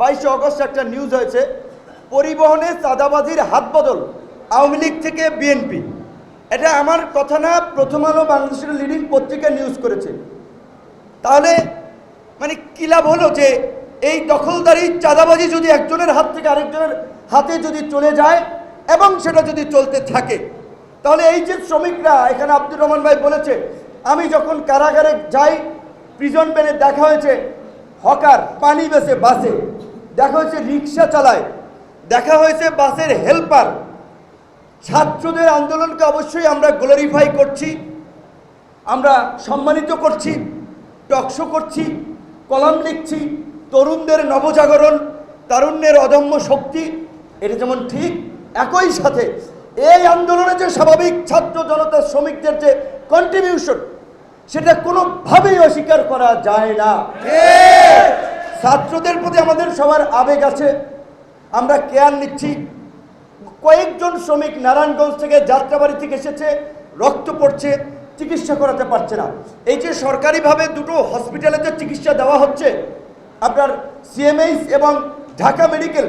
বাইশে অগস্ট একটা নিউজ হয়েছে, পরিবহনে চাঁদাবাজির হাত বদল আওয়ামী লীগ থেকে বিএনপি। এটা আমার কথা না, প্রথম আলো বাংলাদেশের লিডিং পত্রিকা নিউজ করেছে। তাহলে মানে কি লাভ হলো যে এই দখলদারি, চাঁদাবাজি যদি একজনের হাত থেকে আরেকজনের হাতে যদি চলে যায় এবং সেটা যদি চলতে থাকে, তাহলে এই যে শ্রমিকরা, এখানে আব্দুর রহমান ভাই বলেছে, আমি যখন কারাগারে যাই প্রিজন পেনে দেখা হয়েছে, হকার পানি বেসে বাসে। দেখা হয়েছে রিক্সা চালায়, দেখা হয়েছে বাসের হেল্পার ছাত্রদের আন্দোলনকে অবশ্যই আমরা গ্লোরিফাই করছি, আমরা সম্মানিত করছি টকশো করছি, কলাম লিখছি, তরুণদের নবজাগরণ, তারুণ্যের অদম্য শক্তি, এটা যেমন ঠিক, একই সাথে এই আন্দোলনে যে স্বাভাবিক ছাত্র জনতা শ্রমিকদের যে কন্ট্রিবিউশন সেটা কোনোভাবেই অস্বীকার করা যায় না। ছাত্রদের প্রতি আমাদের সবার আবেগ আছে। আমরা কেয়ার নিচ্ছি। কয়েকজন শ্রমিক নারায়ণগঞ্জ থেকে যাত্রাবাড়ি থেকে এসেছে, রক্ত পড়ছে, চিকিৎসা করাতে পারছে না। এই যে সরকারিভাবে দুটো হসপিটালেতে চিকিৎসা দেওয়া হচ্ছে, আপনার সিএমএইচ এবং ঢাকা মেডিকেল,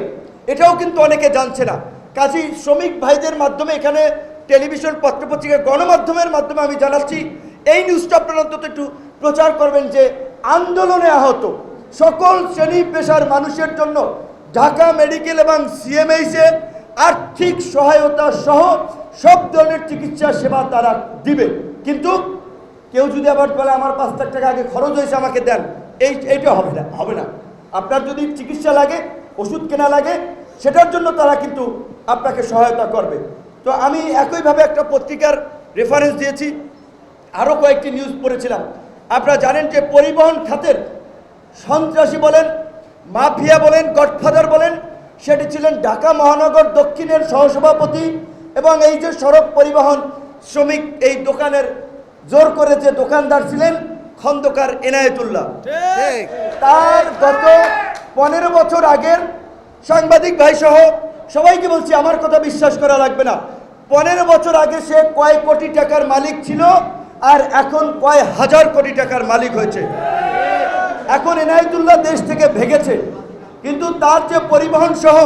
এটাও কিন্তু অনেকে জানছে না। কাজী শ্রমিক ভাইদের মাধ্যমে এখানে টেলিভিশন, পত্রপত্রিকা, গণমাধ্যমের মাধ্যমে আমি জানাচ্ছি, এই নিউজটা আপনারা অন্তত একটু প্রচার করবেন যে আন্দোলনে আহত। সকল শ্রেণি পেশার মানুষের জন্য ঢাকা মেডিকেল এবং সিএমএইচে আর্থিক সহায়তা সহ সব ধরনের চিকিৎসা সেবা তারা দিবে। কিন্তু কেউ যদি আবার বলে, আমার পাঁচ লাখ টাকা আগে খরচ হয়েছে, আমাকে দেন। এই, এইটা হবে না হবে না। আপনার যদি চিকিৎসা লাগে, ওষুধ কেনা লাগে, সেটার জন্য তারা কিন্তু আপনাকে সহায়তা করবে। তো আমি একইভাবে একটা পত্রিকার রেফারেন্স দিয়েছি। আরও কয়েকটি নিউজ পড়েছিলাম। আপনারা জানেন যে পরিবহন খাতের সন্ত্রাসী বলেন মাফিয়া বলেন গডফাদার বলেন সেটি ছিলেন ঢাকা মহানগর দক্ষিণের সহসভাপতি এবং এই যে সড়ক পরিবহন শ্রমিক এই দোকানের জোর করে যে দোকানদার ছিলেন খন্দকার এনায়েতুল্লাহ। তার গত পনেরো বছর আগের সাংবাদিক ভাই সহ সবাইকে বলছি আমার কথা বিশ্বাস করা লাগবে না। পনেরো বছর আগে সে কয় কোটি টাকার মালিক ছিল আর এখন কয় হাজার কোটি টাকার মালিক হয়েছে। এখন এনায়তুল্লাহ দেশ থেকে ভেগেছে। কিন্তু তার যে পরিবহন সহ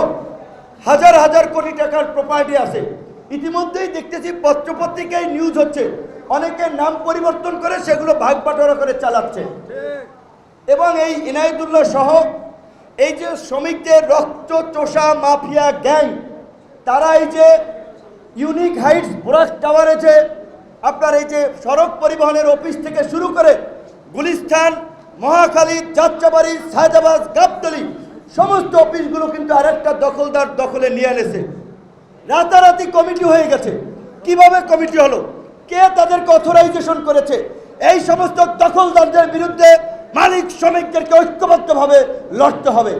হাজার হাজার কোটি টাকার প্রপার্টি আছে, ইতিমধ্যেই দেখতেছি পত্রপত্রিকায় নিউজ হচ্ছে অনেকের নাম পরিবর্তন করে সেগুলো ভাগ বাটোয়ারা করে চালাচ্ছে। এবং এই ইনায়তুল্লাহ সহ এই যে শ্রমিকদের রক্ত চোষা মাফিয়া গ্যাং, তারা এই যে ইউনিক হাইটস বোরাক টাওয়ারে যে আপনার এই যে সড়ক পরিবহনের অফিস থেকে শুরু করে গুলিস্তান মহাখালী যাত্রাবাড়ি সাহেদাবাদ গাবতলি, সমস্ত অফিসগুলো কিন্তু আরেকটা দখলদার দখলে নিয়ে এনেছে। রাতারাতি কমিটি হয়ে গেছে। কীভাবে কমিটি হলো? কে তাদেরকে অথরাইজেশন করেছে? এই সমস্ত দখলদারদের বিরুদ্ধে মালিক শ্রমিকদেরকে ঐক্যবদ্ধভাবে লড়তে হবে।